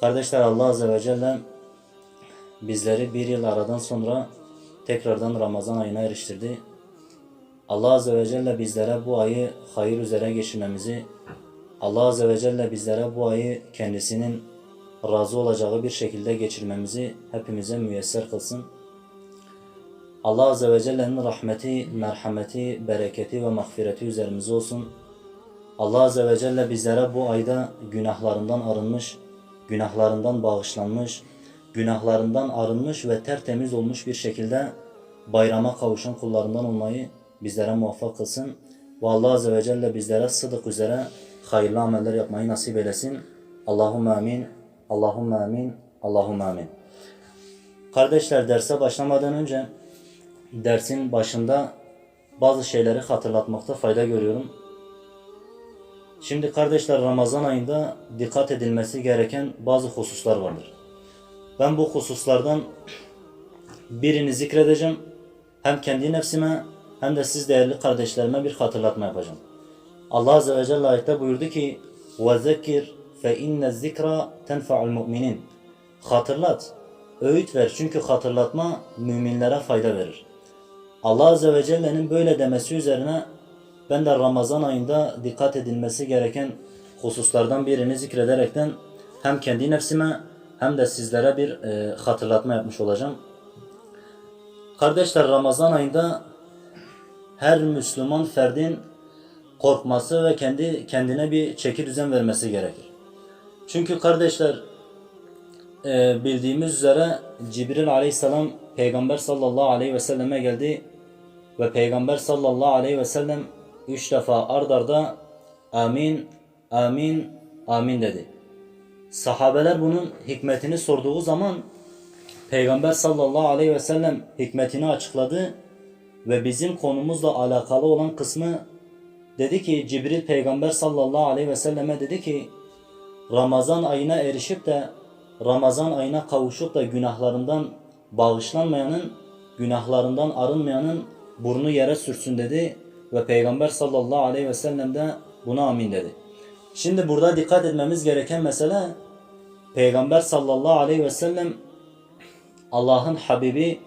Kardeşler Allah Azze ve Celle bizleri bir yıl aradan sonra tekrardan Ramazan ayına eriştirdi. Allah Azze ve Celle bizlere bu ayı hayır üzere geçirmemizi, Allah Azze ve Celle bizlere bu ayı kendisinin razı olacağı bir şekilde geçirmemizi hepimize müyesser kılsın. Allah Azze ve Celle'nin rahmeti, merhameti, bereketi ve mağfireti üzerimize olsun. Allah Azze ve Celle bizlere bu ayda günahlarından arınmış, günahlarından bağışlanmış, günahlarından arınmış ve tertemiz olmuş bir şekilde bayrama kavuşan kullarından olmayı bizlere muvaffak kılsın. Ve Allah Azze ve Celle bizlere sıdık üzere hayırlı ameller yapmayı nasip eylesin. Allahümme amin, Allahümme amin, Allahümme amin. Kardeşler derse başlamadan önce dersin başında bazı şeyleri hatırlatmakta fayda görüyorum. Şimdi kardeşler Ramazan ayında dikkat edilmesi gereken bazı hususlar vardır. Ben bu hususlardan birini zikredeceğim. Hem kendi nefsime hem de siz değerli kardeşlerime bir hatırlatma yapacağım. Allah Azze ve Celle ayette buyurdu ki وَذَكِّرْ فَاِنَّ الذِّكْرَ تَنْفَعُ الْمُؤْمِنِينَ Hatırlat, öğüt ver çünkü hatırlatma müminlere fayda verir. Allah Azze ve Celle'nin böyle demesi üzerine ben de Ramazan ayında dikkat edilmesi gereken hususlardan birini zikrederekten hem kendi nefsime hem de sizlere bir e, hatırlatma yapmış olacağım. Kardeşler Ramazan ayında her Müslüman ferdin korkması ve kendi kendine bir çeki düzen vermesi gerekir. Çünkü kardeşler e, bildiğimiz üzere Cibril aleyhisselam Peygamber sallallahu aleyhi ve selleme geldi ve Peygamber sallallahu aleyhi ve sellem üç defa ard arda amin, amin, amin dedi. Sahabeler bunun hikmetini sorduğu zaman Peygamber sallallahu aleyhi ve sellem hikmetini açıkladı ve bizim konumuzla alakalı olan kısmı dedi ki Cibril Peygamber sallallahu aleyhi ve selleme dedi ki Ramazan ayına erişip de Ramazan ayına kavuşup da günahlarından bağışlanmayanın, günahlarından arınmayanın burnu yere sürsün dedi ve Peygamber sallallahu aleyhi ve sellem de buna amin dedi. Şimdi burada dikkat etmemiz gereken mesele Peygamber sallallahu aleyhi ve sellem Allah'ın Habibi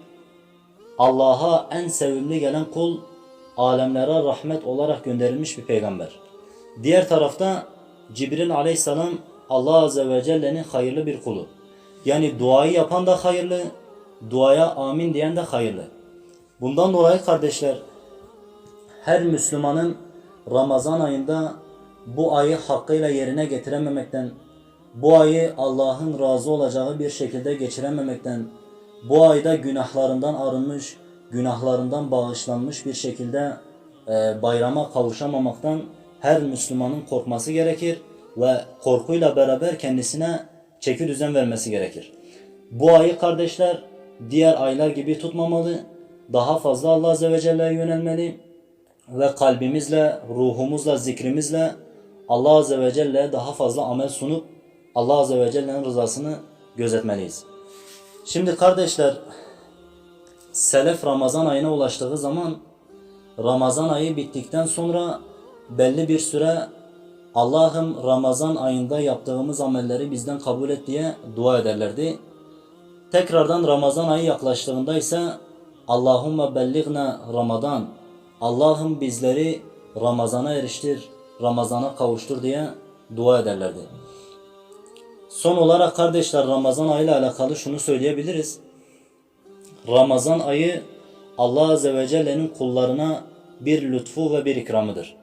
Allah'a en sevimli gelen kul alemlere rahmet olarak gönderilmiş bir peygamber. Diğer tarafta Cibril aleyhisselam Allah azze ve celle'nin hayırlı bir kulu. Yani duayı yapan da hayırlı, duaya amin diyen de hayırlı. Bundan dolayı kardeşler her Müslümanın Ramazan ayında bu ayı hakkıyla yerine getirememekten, bu ayı Allah'ın razı olacağı bir şekilde geçirememekten, bu ayda günahlarından arınmış, günahlarından bağışlanmış bir şekilde e, bayrama kavuşamamaktan her Müslümanın korkması gerekir ve korkuyla beraber kendisine çeki düzen vermesi gerekir. Bu ayı kardeşler diğer aylar gibi tutmamalı, daha fazla Allah Azze ve Celle'ye yönelmeli ve kalbimizle, ruhumuzla, zikrimizle Allah Azze ve Celle'ye daha fazla amel sunup Allah Azze ve Celle'nin rızasını gözetmeliyiz. Şimdi kardeşler, Selef Ramazan ayına ulaştığı zaman Ramazan ayı bittikten sonra belli bir süre Allah'ım Ramazan ayında yaptığımız amelleri bizden kabul et diye dua ederlerdi. Tekrardan Ramazan ayı yaklaştığında ise Allahümme bellighna Ramazan Allah'ım bizleri Ramazan'a eriştir, Ramazan'a kavuştur diye dua ederlerdi. Son olarak kardeşler Ramazan ayı ile alakalı şunu söyleyebiliriz. Ramazan ayı Allah Azze ve Celle'nin kullarına bir lütfu ve bir ikramıdır.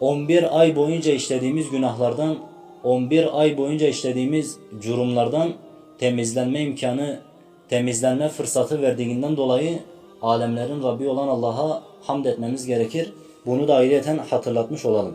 11 ay boyunca işlediğimiz günahlardan, 11 ay boyunca işlediğimiz curumlardan temizlenme imkanı, temizlenme fırsatı verdiğinden dolayı alemlerin Rabbi olan Allah'a hamd etmemiz gerekir. Bunu da ayrıyeten hatırlatmış olalım.